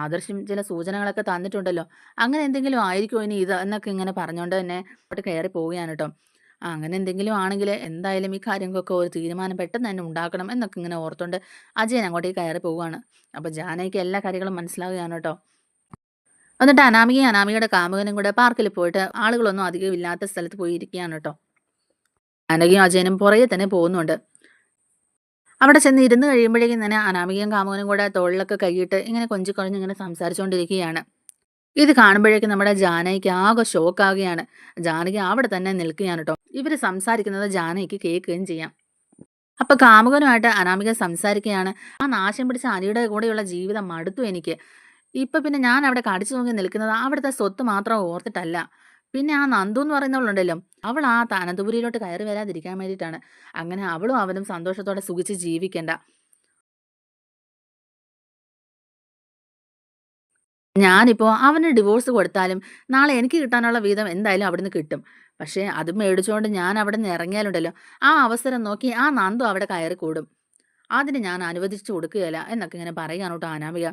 ആദർശം ചില സൂചനകളൊക്കെ തന്നിട്ടുണ്ടല്ലോ. അങ്ങനെ എന്തെങ്കിലും ആയിരിക്കുമോ ഇനി ഇത് എന്നൊക്കെ ഇങ്ങനെ പറഞ്ഞുകൊണ്ട് തന്നെ അവിടെ കയറി പോവുകയാണ് ട്ടോ. അങ്ങനെ എന്തെങ്കിലും ആണെങ്കിൽ എന്തായാലും ഈ കാര്യങ്ങൾക്കൊക്കെ ഒരു തീരുമാനം പെട്ടെന്ന് തന്നെ ഉണ്ടാക്കണം എന്നൊക്കെ ഇങ്ങനെ ഓർത്തുകൊണ്ട് അജയൻ അങ്ങോട്ടേക്ക് കയറി പോവുകയാണ്. അപ്പോൾ ജാനയ്ക്ക് എല്ലാ കാര്യങ്ങളും മനസ്സിലാവുകയാണ് കേട്ടോ എന്നിട്ട് അനാമികയും അനാമികയുടെ കാമുകനും കൂടെ പാർക്കിൽ പോയിട്ട് ആളുകളൊന്നും അധികം ഇല്ലാത്ത സ്ഥലത്ത് പോയി ഇരിക്കുകയാണ് കേട്ടോ അനകയും അജയനും പുറകെ തന്നെ പോകുന്നുണ്ട്. അവിടെ ചെന്ന് ഇരുന്ന് കഴിയുമ്പോഴേക്കും തന്നെ അനാമികയും കാമുകനും കൂടെ തോളിലൊക്കെ കൈയിട്ട് ഇങ്ങനെ കൊഞ്ചിക്കൊഴഞ്ഞ് ഇങ്ങനെ സംസാരിച്ചുകൊണ്ടിരിക്കുകയാണ്. ഇത് കാണുമ്പോഴേക്കും നമ്മുടെ ജാനയ്ക്ക് ആകെ ഷോക്കാകുകയാണ് ജാനകി അവിടെ തന്നെ നിൽക്കുകയാണ് കേട്ടോ ഇവർ സംസാരിക്കുന്നത് ജാനയ്ക്ക് കേൾക്കുകയും ചെയ്യാം. അപ്പൊ കാമുകനുമായിട്ട് അനാമിക സംസാരിക്കുകയാണ്. "ആ നാശം പിടിച്ച അനിയുടെ കൂടെയുള്ള ജീവിതം മടുത്തു എനിക്ക്. ഇപ്പൊ പിന്നെ ഞാൻ അവിടെ കടിച്ചു നോക്കി നിൽക്കുന്നത് അവിടുത്തെ സ്വത്ത് മാത്രം ഓർത്തിട്ടല്ല. പിന്നെ ആ നന്ദു എന്ന് പറയുന്നവളുണ്ടല്ലോ, അവൾ ആ അനന്തപുരിയിലോട്ട് കയറി വരാതിരിക്കാൻ വേണ്ടിയിട്ടാണ്. അങ്ങനെ അവളും അവനും സന്തോഷത്തോടെ സുഖിച്ച് ജീവിക്കണ്ട." ഞാനിപ്പോ അവന് ഡിവോഴ്സ് കൊടുത്താലും നാളെ എനിക്ക് കിട്ടാനുള്ള വീതം എന്തായാലും അവിടുന്ന് കിട്ടും. പക്ഷേ അത് മേടിച്ചുകൊണ്ട് ഞാൻ അവിടെ നിന്ന് ഇറങ്ങിയാലുണ്ടല്ലോ, ആ അവസരം നോക്കി ആ നന്ദു അവിടെ കയറി കൂടും. അതിന് ഞാൻ അനുവദിച്ചു കൊടുക്കുകയില്ല എന്നൊക്കെ ഇങ്ങനെ പറയുകയാണ് കേട്ടോ അനാമിക.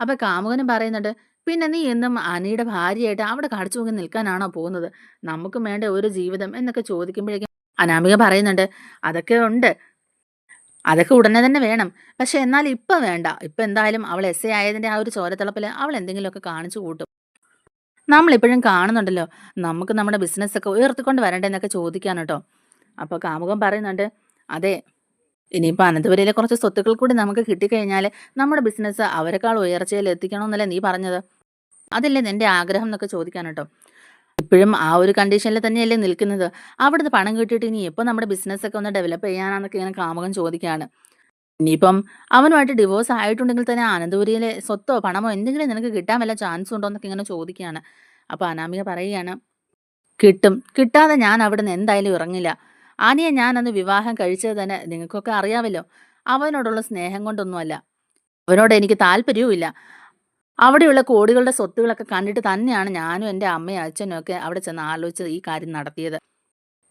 അപ്പോൾ കാമുകനും പറയുന്നുണ്ട്, "പിന്നെ നീ എന്നും അനിയുടെ ഭാര്യയായിട്ട് അവിടെ കടിച്ചു നോക്കി നിൽക്കാനാണോ പോകുന്നത്? നമുക്കും വേണ്ട ഒരു ജീവിതം" എന്നൊക്കെ ചോദിക്കുമ്പോഴേക്കും അനാമിക പറയുന്നുണ്ട്, "അതൊക്കെ ഉണ്ട്. അതൊക്കെ ഉടനെ തന്നെ വേണം. പക്ഷെ എന്നാൽ ഇപ്പൊ വേണ്ട. ഇപ്പൊ എന്തായാലും അവൾ എസ് എ ആയതിന്റെ ആ ഒരു ചോരത്തിളപ്പിൽ അവൾ എന്തെങ്കിലുമൊക്കെ കാണിച്ചു കൂട്ടും. നമ്മളിപ്പോഴും കാണുന്നുണ്ടല്ലോ, നമുക്ക് നമ്മുടെ ബിസിനസ്സൊക്കെ ഉയർത്തിക്കൊണ്ട് വരണ്ടേ എന്നൊക്കെ കേട്ടോ ട്ടോ. അപ്പോൾ കാമുകൻ പറയുന്നുണ്ട്, "അതെ. ഇനിയിപ്പോൾ അനന്തപുരയിലെ കുറച്ച് സ്വത്തുക്കൾ കൂടി നമുക്ക് കിട്ടിക്കഴിഞ്ഞാൽ നമ്മുടെ ബിസിനസ് അവരെക്കാൾ ഉയർച്ചയിൽ എത്തിക്കണമെന്നല്ലേ നീ പറഞ്ഞത്? അതല്ലേ നിന്റെ ആഗ്രഹം" എന്നൊക്കെ ചോദിക്കാൻ ട്ടോ. ഇപ്പോഴും ആ ഒരു കണ്ടീഷനിൽ തന്നെയല്ലേ നിൽക്കുന്നത്. അവിടുന്ന് പണം കിട്ടിയിട്ട് ഇനി എപ്പോൾ നമ്മുടെ ബിസിനസ്സൊക്കെ ഒന്ന് ഡെവലപ്പ് ചെയ്യാനാണെന്നൊക്കെ ഇങ്ങനെ കാമുകൻ ചോദിക്കുകയാണ്. ഇനിയിപ്പം അവനുമായിട്ട് ഡിവോഴ്സ് ആയിട്ടുണ്ടെങ്കിൽ തന്നെ ആനന്ദപുരിയിലെ സ്വത്തോ പണമോ എന്തെങ്കിലും നിനക്ക് കിട്ടാൻ വല്ല ചാൻസ് ഉണ്ടോ എന്നൊക്കെ ഇങ്ങനെ ചോദിക്കുകയാണ്. അപ്പോൾ അനാമിക പറയുകയാണ്, "കിട്ടും. കിട്ടാതെ ഞാൻ അവിടുന്ന് എന്തായാലും ഇറങ്ങില്ല. ആനയെ ഞാൻ അന്ന് വിവാഹം കഴിച്ചത് തന്നെ നിങ്ങൾക്കൊക്കെ അറിയാമല്ലോ. അവനോടുള്ള സ്നേഹം കൊണ്ടൊന്നുമല്ല. അവനോട് എനിക്ക് താല്പര്യവുമില്ല. അവിടെയുള്ള കോടികളുടെ സ്വത്തുകളൊക്കെ കണ്ടിട്ട് തന്നെയാണ് ഞാനും എന്റെ അമ്മയും അച്ഛനും ഒക്കെ അവിടെ ചെന്ന് ആലോചിച്ച് ഈ കാര്യം നടത്തിയത്.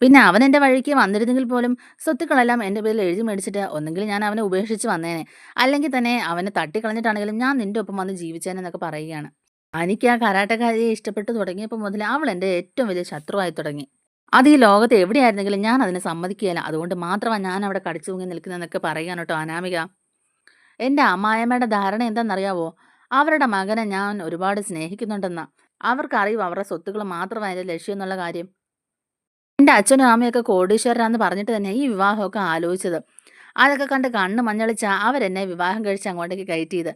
പിന്നെ അവൻ എന്റെ വഴിക്ക് വന്നിരുന്നെങ്കിൽ പോലും സ്വത്തുക്കളെല്ലാം എന്റെ പേരിൽ എഴുതി മേടിച്ചിട്ട് ഒന്നെങ്കിൽ ഞാൻ അവനെ ഉപേക്ഷിച്ച് വന്നേനെ. അല്ലെങ്കിൽ തന്നെ അവനെ തട്ടിക്കളഞ്ഞിട്ടാണെങ്കിലും ഞാൻ നിന്റെ ഒപ്പം വന്ന് ജീവിച്ചേനെന്നൊക്കെ പറയുകയാണ്. എനിക്ക് ആ കരാട്ടക്കാരിയെ ഇഷ്ടപ്പെട്ടു തുടങ്ങിയപ്പോൾ മുതൽ അവൾ എന്റെ ഏറ്റവും വലിയ ശത്രുവായി തുടങ്ങി. അത് ഈ ലോകത്ത് എവിടെയായിരുന്നെങ്കിലും ഞാൻ അതിനെ സമ്മതിക്കുകയില്ല. അതുകൊണ്ട് മാത്രമാണ് ഞാൻ അവിടെ കടിച്ചു മുങ്ങി നിൽക്കുന്നതെന്നൊക്കെ പറയുകയാണ് കേട്ടോ അനാമിക. എന്റെ അമ്മായമ്മയുടെ ധാരണ എന്താണെന്നറിയാവോ? അവരുടെ മകനെ ഞാൻ ഒരുപാട് സ്നേഹിക്കുന്നുണ്ടെന്ന് അവർക്കറിയും അവരുടെ സ്വത്തുക്കൾ മാത്രം എന്റെ ലക്ഷ്യം എന്നുള്ള കാര്യം. എന്റെ അച്ഛനും അമ്മയൊക്കെ കോടീശ്വരനാന്ന് പറഞ്ഞിട്ട് തന്നെ ഈ വിവാഹമൊക്കെ ആലോചിച്ചത്. അതൊക്കെ കണ്ട് കണ്ണ് മഞ്ഞളിച്ച അവരെന്നെ വിവാഹം കഴിച്ച് അങ്ങോട്ടേക്ക് കയറ്റിയത്.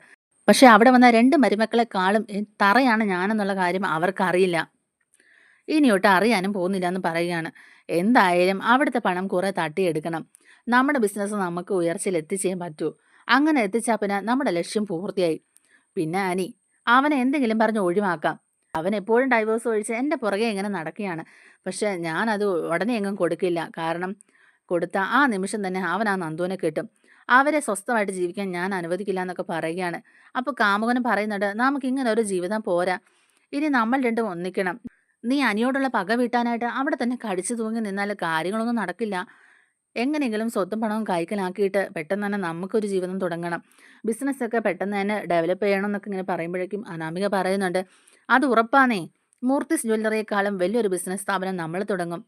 പക്ഷേ അവിടെ വന്ന രണ്ട് മരുമക്കളെക്കാളും തറയാണ് ഞാനെന്നുള്ള കാര്യം അവർക്കറിയില്ല. ഇനിയൊട്ട് അറിയാനും പോകുന്നില്ല എന്ന് പറയുകയാണ് എന്തായാലും അവിടുത്തെ പണം കുറെ തട്ടിയെടുക്കണം നമ്മുടെ ബിസിനസ് നമുക്ക് ഉയർച്ചയിൽ എത്തിച്ചേ പറ്റൂ അങ്ങനെ എത്തിച്ചാൽ പിന്നെ നമ്മുടെ ലക്ഷ്യം പൂർത്തിയായി പിന്നെ അനി അവനെ എന്തെങ്കിലും പറഞ്ഞ് ഒഴിവാക്കാം. അവൻ എപ്പോഴും ഡൈവേഴ്സ് ഒഴിച്ച് എന്റെ പുറകെ ഇങ്ങനെ നടക്കുകയാണ്. പക്ഷെ ഞാനത് ഉടനെ എങ്ങും കൊടുക്കില്ല. കാരണം കൊടുത്ത ആ നിമിഷം തന്നെ അവൻ ആ നന്ദുവിനെ കിട്ടും. അവരെ സ്വസ്ഥമായിട്ട് ജീവിക്കാൻ ഞാൻ അനുവദിക്കില്ല എന്നൊക്കെ പറയുകയാണ്. അപ്പോൾ കാമുകനും പറയുന്നുണ്ട് നമുക്ക് ഇങ്ങനെ ഒരു ജീവിതം പോരാ. ഇനി നമ്മൾ രണ്ടും ഒന്നിക്കണം. നീ അനിയോടുള്ള പക വീട്ടാനായിട്ട് അവിടെ തന്നെ കടിച്ചു തൂങ്ങി നിന്നാൽ കാര്യങ്ങളൊന്നും നടക്കില്ല. എങ്ങനെയെങ്കിലും സ്വത്തും പണവും കൈക്കലാക്കിയിട്ട് പെട്ടെന്ന് തന്നെ നമുക്കൊരു ജീവിതം തുടങ്ങണം. ബിസിനസ്സൊക്കെ പെട്ടെന്ന് തന്നെ ഡെവലപ്പ് ചെയ്യണം എന്നൊക്കെ ഇങ്ങനെ പറയുമ്പോഴേക്കും അനാമിക പറയുന്നുണ്ട് അത് ഉറപ്പാന്നേ. മൂർത്തിസ് ജ്വല്ലറിയെക്കാളും വലിയൊരു ബിസിനസ് സ്ഥാപനം നമ്മൾ തുടങ്ങും.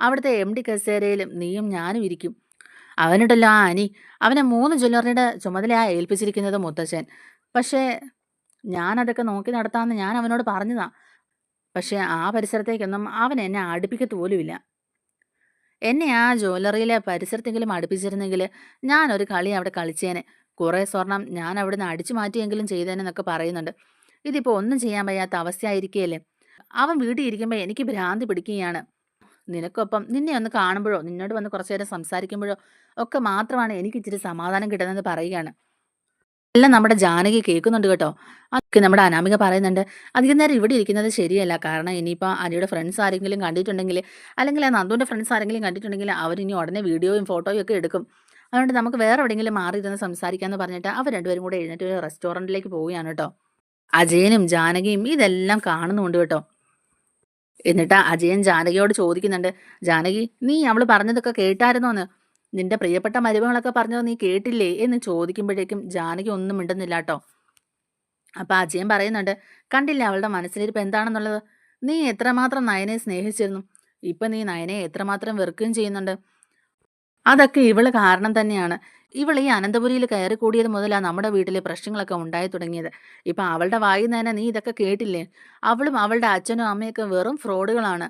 അവിടുത്തെ എം ഡി കസേരയിലും നീയും ഞാനും ഇരിക്കും. അവനുണ്ടല്ലോ ആ അനി. അവനെ മൂന്ന് ജ്വല്ലറിയുടെ ചുമതലയാ ഏൽപ്പിച്ചിരിക്കുന്നത് മുത്തച്ഛൻ. പക്ഷേ ഞാനതൊക്കെ നോക്കി നടത്താമെന്ന് ഞാൻ അവനോട് പറഞ്ഞതാണ് പക്ഷേ ആ പരിസരത്തേക്കൊന്നും അവൻ എന്നെ അടുപ്പിക്കത്ത് പോലുമില്ല. എന്നെ ആ ജ്വല്ലറിയിലെ പരിസരത്തെങ്കിലും അടുപ്പിച്ചിരുന്നെങ്കിൽ ഞാനൊരു കളി അവിടെ കളിച്ചേനെ. കുറേ സ്വർണം ഞാൻ അവിടുന്ന് അടിച്ചു മാറ്റിയെങ്കിലും ചെയ്തേനെന്നൊക്കെ പറയുന്നുണ്ട്. ഇതിപ്പോൾ ഒന്നും ചെയ്യാൻ വയ്യാത്ത അവസ്ഥയായിരിക്കുകയല്ലേ അവൻ വീട്ടിൽ ഇരിക്കുമ്പോൾ എനിക്ക് ഭ്രാന്തി പിടിക്കുകയാണ്. നിനക്കൊപ്പം നിന്നെ ഒന്ന് കാണുമ്പോഴോ നിന്നോട് വന്ന് കുറച്ചു നേരം സംസാരിക്കുമ്പോഴോ ഒക്കെ മാത്രമാണ് എനിക്ക് ഇച്ചിരി സമാധാനം കിട്ടുന്നത് പറയുകയാണ്. എല്ലാം നമ്മുടെ ജാനകി കേൾക്കുന്നുണ്ട് കേട്ടോ. അതൊക്കെ നമ്മുടെ അനാമിക പറയുന്നുണ്ട്. അധികം നേരം ഇവിടെ ഇരിക്കുന്നത് ശരിയല്ല. കാരണം ഇനിയിപ്പോൾ അനിയുടെ ഫ്രണ്ട്സ് ആരെങ്കിലും കണ്ടിട്ടുണ്ടെങ്കിൽ അല്ലെങ്കിൽ ആ നന്ദുവിന്റെ ഫ്രണ്ട്സ് ആരെങ്കിലും കണ്ടിട്ടുണ്ടെങ്കിൽ അവരിനി ഉടനെ വീഡിയോയും ഫോട്ടോയും ഒക്കെ എടുക്കും. അതുകൊണ്ട് നമുക്ക് വേറെ എവിടെയെങ്കിലും മാറി ഇരുന്ന് സംസാരിക്കാമെന്ന് പറഞ്ഞിട്ട് അവർ രണ്ടുപേരും കൂടെ എഴുന്നേറ്റ് ഒരു റെസ്റ്റോറന്റിലേക്ക് പോവുകയാണ് കേട്ടോ. അജയനും ജാനകിയും ഇതെല്ലാം കാണുന്നുണ്ട് കേട്ടോ. എന്നിട്ട് അജയൻ ജാനകിയോട് ചോദിക്കുന്നുണ്ട് ജാനകി നീ അവൾ പറഞ്ഞതൊക്കെ കേട്ടായിരുന്നോന്ന്? നിന്റെ പ്രിയപ്പെട്ട മരുമകളൊക്കെ പറഞ്ഞത് നീ കേട്ടില്ലേ എന്ന് ചോദിക്കുമ്പോഴേക്കും ജാനകി ഒന്നും മിണ്ടുന്നില്ല കേട്ടോ അപ്പൊ അജയൻ പറയുന്നുണ്ട് കണ്ടില്ല അവളുടെ മനസ്സിലിരിപ്പ് എന്താണെന്നുള്ളത്? നീ എത്രമാത്രം നയനെ സ്നേഹിച്ചിരുന്നു? ഇപ്പൊ നീ നയനെ എത്രമാത്രം വെറുക്കുകയും ചെയ്യുന്നുണ്ട്? അതൊക്കെ ഇവൾ കാരണം തന്നെയാണ്. ഇവൾ ഈ അനന്തപുരിയിൽ കയറി കൂടിയത് മുതലാണ് നമ്മുടെ വീട്ടിലെ പ്രശ്നങ്ങളൊക്കെ ഉണ്ടായി തുടങ്ങിയത്. ഇപ്പൊ അവളുടെ വായിൽ നിന്ന് നീ ഇതൊക്കെ കേട്ടില്ലേ? അവളും അവളുടെ അച്ഛനും അമ്മയൊക്കെ വെറും ഫ്രോഡുകളാണ്.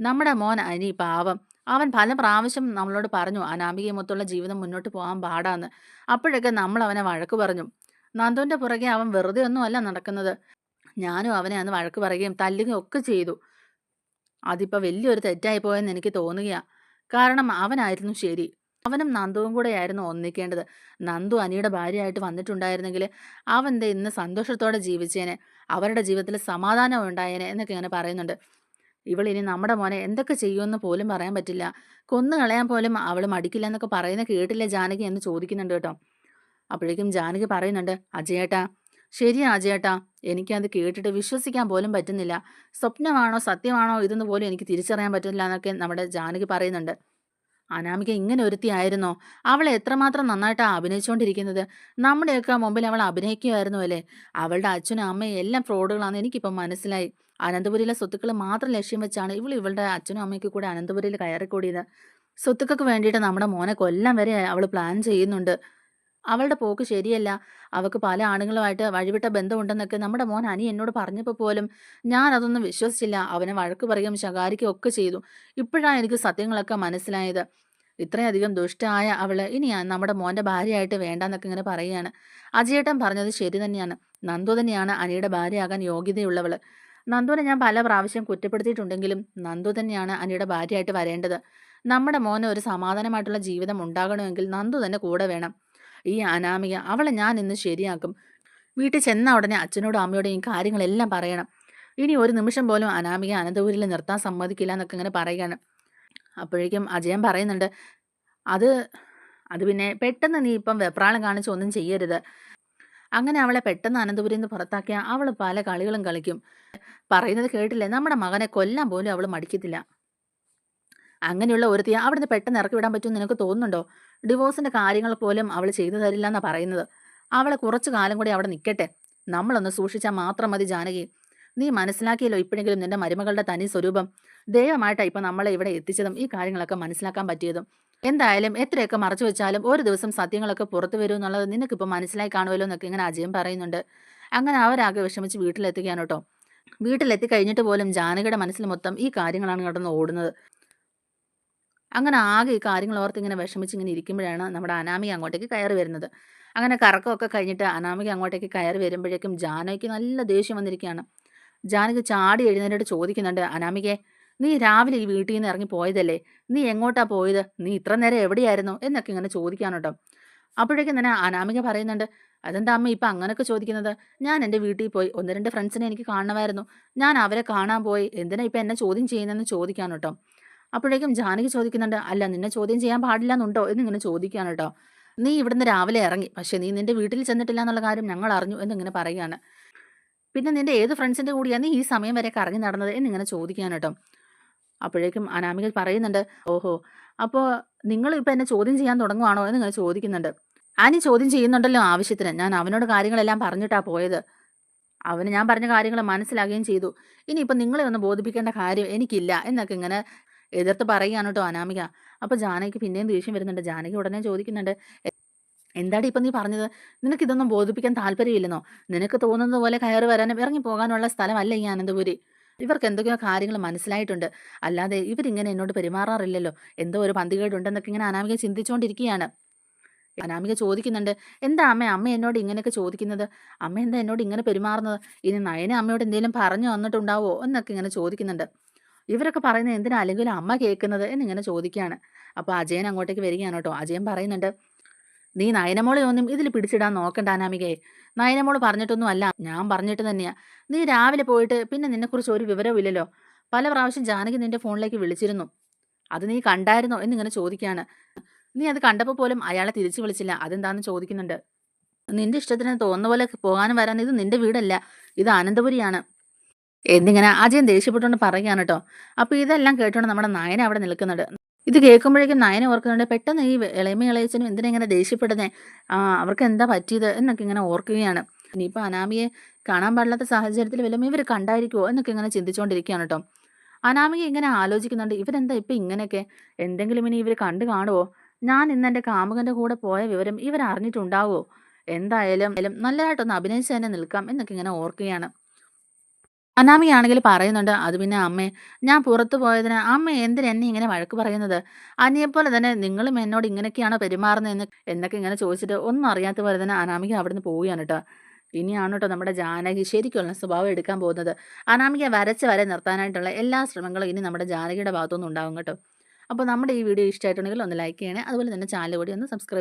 നമ്മുടെ മോൻ അനി പാവം. അവൻ പല പ്രാവശ്യം നമ്മളോട് പറഞ്ഞു അനാമികയുമൊത്തുള്ള ജീവിതം മുന്നോട്ട് പോകാൻ പാടാന്ന്. അപ്പോഴൊക്കെ നമ്മൾ അവനെ വഴക്ക് പറഞ്ഞു. നന്ദുവിന്റെ പുറകെ അവൻ വെറുതെ ഒന്നുമല്ല നടക്കുന്നത്. ഞാനും അവനെ അന്ന് വഴക്ക് പറയുകയും തല്ലുകയും ഒക്കെ ചെയ്തു. അതിപ്പോൾ വലിയൊരു തെറ്റായി പോയെന്ന് എനിക്ക് തോന്നുകയാണ് കാരണം അവനായിരുന്നു ശരി. അവനും നന്ദുവും കൂടെയായിരുന്നു ഒന്നിക്കേണ്ടത്. നന്ദു അനിയുടെ ഭാര്യയായിട്ട് വന്നിട്ടുണ്ടായിരുന്നെങ്കിൽ അവൻ ദേ ഇന്ന് സന്തോഷത്തോടെ ജീവിച്ചേനെ. അവരുടെ ജീവിതത്തിൽ സമാധാനം ഉണ്ടായേനെ എന്നൊക്കെ ഇങ്ങനെ പറയുന്നുണ്ട്. ഇവൾ ഇനി നമ്മുടെ മോനെ എന്തൊക്കെ ചെയ്യുമെന്ന് പോലും പറയാൻ പറ്റില്ല. കൊന്നു കളയാൻ പോലും അവൾ മടിക്കില്ല എന്നൊക്കെ പറയുന്ന കേട്ടില്ല ജാനകി എന്ന് ചോദിക്കുന്നുണ്ട് കേട്ടോ. അപ്പോഴേക്കും ജാനകി പറയുന്നുണ്ട് അജയേട്ടാ ശരിയാ അജയേട്ടാ എനിക്കത് കേട്ടിട്ട് വിശ്വസിക്കാൻ പോലും പറ്റുന്നില്ല. സ്വപ്നമാണോ സത്യമാണോ ഇതെന്ന് പോലും എനിക്ക് തിരിച്ചറിയാൻ പറ്റുന്നില്ല എന്നൊക്കെ നമ്മുടെ ജാനകി പറയുന്നുണ്ട്. അനാമിക ഇങ്ങനെ ഒരുത്തിയായിരുന്നോ അവൾ എത്രമാത്രം നന്നായിട്ടാണ് അഭിനയിച്ചുകൊണ്ടിരിക്കുന്നത് നമ്മുടെയൊക്കെ മുമ്പിൽ അവൾ അഭിനയിക്കുമായിരുന്നു അല്ലേ അവളുടെ അച്ഛനും അമ്മയും എല്ലാം ഫ്രോഡുകളാണെന്ന് എനിക്കിപ്പം മനസ്സിലായി. അനന്തപുരിയിലെ സ്വത്തുക്കൾ മാത്രം ലക്ഷ്യം വെച്ചാണ് ഇവൾ ഇവളുടെ അച്ഛനും അമ്മയ്ക്ക് കൂടെ അനന്തപുരിയിൽ കയറിക്കൂടിയത്. സ്വത്തുക്കൾക്ക് വേണ്ടിയിട്ട് നമ്മുടെ മോനെ കൊല്ലം വരെ അവൾ പ്ലാൻ ചെയ്യുന്നുണ്ട്. അവളുടെ പോക്ക് ശരിയല്ല. അവൾക്ക് പല ആണുങ്ങളുമായിട്ട് വഴിവിട്ട ബന്ധമുണ്ടെന്നൊക്കെ നമ്മുടെ മോൻ അനി എന്നോട് പറഞ്ഞപ്പോൾ പോലും ഞാൻ അതൊന്നും വിശ്വസിച്ചില്ല. അവനെ വഴക്ക് പറയുകയും ശകാരിക്കുകയും ഒക്കെ ചെയ്തു. ഇപ്പോഴാണ് എനിക്ക് സത്യങ്ങളൊക്കെ മനസ്സിലായത്. ഇത്രയധികം ദുഷ്ടയായ അവൾ ഇനി നമ്മുടെ മോന്റെ ഭാര്യയായിട്ട് വേണ്ടെന്നൊക്കെ ഇങ്ങനെ പറയുകയാണ്. അജയേട്ടൻ പറഞ്ഞത് ശരി തന്നെയാണ്. നന്ദു തന്നെയാണ് അനിയുടെ ഭാര്യയാകാൻ യോഗ്യതയുള്ളവൾ. നന്ദുവിനെ ഞാൻ പല പ്രാവശ്യം കുറ്റപ്പെടുത്തിയിട്ടുണ്ടെങ്കിലും നന്ദു തന്നെയാണ് അനിയുടെ ഭാര്യയായിട്ട് വരേണ്ടത്. നമ്മുടെ മോന് ഒരു സമാധാനമായിട്ടുള്ള ജീവിതം ഉണ്ടാകണമെങ്കിൽ നന്ദു തന്നെ കൂടെ വേണം. ഈ അനാമിക അവളെ ഞാൻ ഇന്ന് ശരിയാക്കും. വീട്ടിൽ ചെന്ന ഉടനെ അച്ഛനോടും അമ്മയോടും ഈ കാര്യങ്ങളെല്ലാം പറയണം. ഇനി ഒരു നിമിഷം പോലും അനാമിക അനന്തപുരിൽ നിർത്താൻ സമ്മതിക്കില്ല എന്നൊക്കെ ഇങ്ങനെ പറയുകയാണ്. അപ്പോഴേക്കും അജയൻ പറയുന്നുണ്ട് അത് അത് പിന്നെ പെട്ടെന്ന് നീ ഇപ്പം വെപ്രാളം കാണിച്ച് ഒന്നും ചെയ്യരുത്. അങ്ങനെ അവളെ പെട്ടെന്ന് അനന്തപുരിയിൽ നിന്ന് പുറത്താക്കിയ അവൾ പല കളികളും കളിക്കും. പറയുന്നത് കേട്ടില്ലേ? നമ്മുടെ മകനെ കൊല്ലാൻ പോലും അവൾ മടിക്കത്തില്ല. അങ്ങനെയുള്ള ഒരുത്തിയെ അവിടുന്ന് പെട്ടെന്ന് ഇറക്കി വിടാൻ പറ്റുമെന്ന് നിനക്ക് തോന്നുന്നുണ്ടോ? ഡിവോഴ്സിന്റെ കാര്യങ്ങൾ പോലും അവൾ ചെയ്തു തരില്ല എന്നാ പറയുന്നത്. അവളെ കുറച്ചു കാലം കൂടി അവിടെ നിൽക്കട്ടെ നമ്മളൊന്ന് സൂക്ഷിച്ചാൽ മാത്രം മതി ജാനകി. നീ മനസ്സിലാക്കിയല്ലോ ഇപ്പോഴെങ്കിലും നിന്റെ മരുമകളുടെ തനി സ്വരൂപം. ദൈവമായിട്ടാണ് ഇപ്പം നമ്മളെ ഇവിടെ എത്തിച്ചതും ഈ കാര്യങ്ങളൊക്കെ മനസ്സിലാക്കാൻ പറ്റിയതും. എന്തായാലും എത്രയൊക്കെ മറച്ചു വെച്ചാലും ഒരു ദിവസം സത്യങ്ങളൊക്കെ പുറത്തു വരും എന്നുള്ളത് നിനക്കിപ്പോൾ മനസ്സിലായി കാണുമല്ലോ എന്നൊക്കെ ഇങ്ങനെ അജയം പറയുന്നുണ്ട്. അങ്ങനെ അവരാകെ വിഷമിച്ച് വീട്ടിലെത്തുകയാണ് കേട്ടോ. വീട്ടിലെത്തി കഴിഞ്ഞിട്ട് പോലും ജാനകിയുടെ മനസ്സിൽ മൊത്തം ഈ കാര്യങ്ങളാണ് കിടന്ന് ഓടുന്നത്. അങ്ങനെ ആകെ ഈ കാര്യങ്ങൾ ഓർത്ത് ഇങ്ങനെ വിഷമിച്ച് ഇങ്ങനെ ഇരിക്കുമ്പോഴാണ് നമ്മുടെ അനാമിക അങ്ങോട്ടേക്ക് കയറി വരുന്നത്. അങ്ങനെ കറക്കമൊക്കെ കഴിഞ്ഞിട്ട് അനാമിക അങ്ങോട്ടേക്ക് കയറി വരുമ്പോഴേക്കും ജാനകിക്ക് നല്ല ദേഷ്യം വന്നിരിക്കുകയാണ്. ജാനകി ചാടി എഴുന്നേറ്റ് ചോദിക്കുന്നുണ്ട് അനാമികയെ നീ രാവിലെ ഈ വീട്ടിൽ നിന്ന് ഇറങ്ങി പോയതല്ലേ? നീ എങ്ങോട്ടാ പോയത്? നീ ഇത്ര നേരം എവിടെയായിരുന്നു? എന്നൊക്കെ ഇങ്ങനെ ചോദിക്കാണ് കേട്ടോ അപ്പോഴേക്കും തന്നെ അനാമിക പറയുന്നുണ്ട് അതെന്താ അമ്മ ഇപ്പം അങ്ങനെയൊക്കെ ചോദിക്കുന്നത്? ഞാൻ എന്റെ വീട്ടിൽ പോയി ഒന്ന് രണ്ട് ഫ്രണ്ട്സിനെ എനിക്ക് കാണണമായിരുന്നു. ഞാൻ അവരെ കാണാൻ പോയി. എന്തിനാ ഇപ്പം എന്നെ ചോദ്യം ചെയ്യുന്നതെന്ന് ചോദിക്കാൻ കേട്ടോ അപ്പോഴേക്കും ജാനകി ചോദിക്കുന്നുണ്ട് അല്ല നിന്നെ ചോദ്യം ചെയ്യാൻ പാടില്ല എന്നുണ്ടോ എന്നിങ്ങനെ ചോദിക്കാൻ കേട്ടോ നീ ഇവിടുന്ന് രാവിലെ ഇറങ്ങി പക്ഷേ നീ നിന്റെ വീട്ടിൽ ചെന്നിട്ടില്ല എന്നുള്ള കാര്യം ഞങ്ങൾ അറിഞ്ഞു എന്നിങ്ങനെ പറയുകയാണ്. പിന്നെ നിന്റെ ഏത് ഫ്രണ്ട്സിന്റെ കൂടിയാണ് നീ ഈ സമയം വരെ കറങ്ങി നടന്നത് എന്നിങ്ങനെ ചോദിക്കാൻ കേട്ടോ അപ്പോഴേക്കും അനാമിക പറയുന്നുണ്ട് ഓഹോ അപ്പോൾ നിങ്ങൾ ഇപ്പം എന്നെ ചോദ്യം ചെയ്യാൻ തുടങ്ങുവാണോ എന്ന് ഇങ്ങനെ ചോദിക്കുന്നുണ്ട്. ആനി ചോദ്യം ചെയ്യുന്നുണ്ടല്ലോ ആവശ്യത്തിന്. ഞാൻ അവനോട് കാര്യങ്ങളെല്ലാം പറഞ്ഞിട്ടാ പോയത്. അവന് ഞാൻ പറഞ്ഞ കാര്യങ്ങൾ മനസ്സിലാകുകയും ചെയ്തു. ഇനിയിപ്പോൾ നിങ്ങളെ ഒന്ന് ബോധിപ്പിക്കേണ്ട കാര്യം എനിക്കില്ല എന്നൊക്കെ ഇങ്ങനെ എതിർത്ത് പറയുകയാണ് കേട്ടോ അനാമിക. അപ്പോൾ ജാനകിക്ക് പിന്നെയും ദേഷ്യം വരുന്നുണ്ട്. ജാനകി ഉടനെ ചോദിക്കുന്നുണ്ട് "എ- എന്താടി ഇപ്പം നീ പറഞ്ഞത്? നിനക്ക് ഇതൊന്നും ബോധിപ്പിക്കാൻ താല്പര്യമില്ലെന്നോ? നിനക്ക് തോന്നുന്നത് പോലെ കയറി വരാനും ഇറങ്ങി പോകാനുള്ള സ്ഥലമല്ല ഈ അനന്തപുരി. ഇവർക്ക് എന്തൊക്കെയോ കാര്യങ്ങൾ മനസ്സിലായിട്ടുണ്ട്. അല്ലാതെ ഇവരിങ്ങനെ എന്നോട് പെരുമാറാറില്ലല്ലോ. എന്തോ ഒരു പന്തികേടുണ്ടെന്നൊക്കെ ഇങ്ങനെ അനാമിക ചിന്തിച്ചുകൊണ്ടിരിക്കുകയാണ് അനാമിക ചോദിക്കുന്നുണ്ട് എന്താ അമ്മ? അമ്മ എന്നോട് ഇങ്ങനെയൊക്കെ ചോദിക്കുന്നത്? അമ്മ എന്താ എന്നോട് ഇങ്ങനെ പെരുമാറുന്നത്? ഇനി നയന അമ്മയോട് എന്തെങ്കിലും പറഞ്ഞു വന്നിട്ടുണ്ടാവോ എന്നൊക്കെ ഇങ്ങനെ ചോദിക്കുന്നുണ്ട്. ഇവരൊക്കെ പറയുന്നത് എന്തിനാ? അല്ലെങ്കിൽ അമ്മ കേൾക്കുന്നത് എന്നിങ്ങനെ ചോദിക്കുകയാണ്. അപ്പോൾ അജയൻ അങ്ങോട്ടേക്ക് വരികയാണ് കേട്ടോ. അജയൻ പറയുന്നുണ്ട് നീ നയനമോൾ ഒന്നും ഇതിൽ പിടിച്ചിടാൻ നോക്കണ്ട അനാമികയെ. നയനമോൾ പറഞ്ഞിട്ടൊന്നും അല്ല ഞാൻ പറഞ്ഞിട്ട് തന്നെയാ. നീ രാവിലെ പോയിട്ട് പിന്നെ നിന്നെക്കുറിച്ച് ഒരു വിവരവും ഇല്ലല്ലോ. പല പ്രാവശ്യം ജാനകി നിന്റെ ഫോണിലേക്ക് വിളിച്ചിരുന്നു. അത് നീ കണ്ടായിരുന്നോ എന്നിങ്ങനെ ചോദിക്കുകയാണ് നീ അത് കണ്ടപ്പോൾ പോലും അയാളെ തിരിച്ചു വിളിച്ചില്ല. അതെന്താണെന്ന് ചോദിക്കുന്നുണ്ട്. നിന്റെ ഇഷ്ടത്തിന് തോന്നുന്ന പോലെ പോകാനും വരാൻ ഇത് നിന്റെ വീടല്ല. ഇത് അനന്തപുരിയാണ്. എന്നിങ്ങനെ അജയൻ ദേഷ്യപ്പെട്ടുകൊണ്ട് പറയുകയാണ് കേട്ടോ. അപ്പോൾ ഇതെല്ലാം കേട്ടോണ്ട് നമ്മുടെ നായന അവിടെ നിൽക്കുന്നുണ്ട്. ഇത് കേൾക്കുമ്പോഴേക്കും നയന ഓർക്കുന്നുണ്ട് പെട്ടെന്ന് ഈ ഇളയമ ഇളയച്ചനും എന്തിനാ ഇങ്ങനെ ദേഷ്യപ്പെടുന്നേ? അവർക്ക് എന്താ പറ്റിയത്? എന്നൊക്കെ ഇങ്ങനെ ഓർക്കുകയാണ്. ഇനിയിപ്പോൾ അനാമിയെ കാണാൻ പാടില്ലാത്ത സാഹചര്യത്തിൽ വല്ലതും ഇവർ കണ്ടായിരിക്കുമോ എന്നൊക്കെ ഇങ്ങനെ ചിന്തിച്ചുകൊണ്ടിരിക്കുകയാണ് കേട്ടോ അനാമിക ഇങ്ങനെ ആലോചിക്കുന്നുണ്ട് ഇവരെന്താ ഇപ്പം ഇങ്ങനെയൊക്കെ? എന്തെങ്കിലും ഇനി ഇവർ കണ്ടു കാണുമോ ഞാൻ ഇന്ന് എന്റെ കാമുകന്റെ കൂടെ പോയ വിവരം ഇവർ അറിഞ്ഞിട്ടുണ്ടാവുമോ എന്തായാലും നല്ല നല്ലതായിട്ടൊന്ന് അഭിനയിച്ച് തന്നെ നിൽക്കാം എന്നൊക്കെ ഇങ്ങനെ ഓർക്കുകയാണ്. അനാമികയാണെങ്കിൽ പറയുന്നുണ്ട് അത് പിന്നെ അമ്മേ ഞാൻ പുറത്തു പോയതിന് അമ്മ എന്തിനാ എന്നെ ഇങ്ങനെ വഴക്ക് പറയുന്നത്? അനിയെപ്പോലെ തന്നെ നിങ്ങളും എന്നോട് ഇങ്ങനെയൊക്കെയാണോ പെരുമാറുന്നതെന്ന്? എന്നൊക്കെ ഇങ്ങനെ ചോദിച്ചിട്ട് ഒന്നും അറിയാത്ത പോലെ തന്നെ അനാമിക അവിടുന്ന് പോവുകയാണ് കേട്ടോ ഇനിയാണ് കേട്ടോ നമ്മുടെ ജാനകി ശരിക്കുള്ള സ്വഭാവം എടുക്കാൻ പോകുന്നത്. അനാമിക വരച്ച് വരെ നിർത്താനായിട്ടുള്ള എല്ലാ ശ്രമങ്ങളും ഇനി നമ്മുടെ ജാനകിയുടെ ഭാഗത്തുനിന്ന് ഉണ്ടാകും കേട്ടോ. അപ്പോൾ നമ്മുടെ ഈ വീഡിയോ ഇഷ്ടമായിട്ടുണ്ടെങ്കിൽ ഒന്ന് ലൈക്ക് ചെയ്യണേ. അതുപോലെ തന്നെ ചാനൽ കൂടി ഒന്ന് സബ്സ്ക്രൈബ്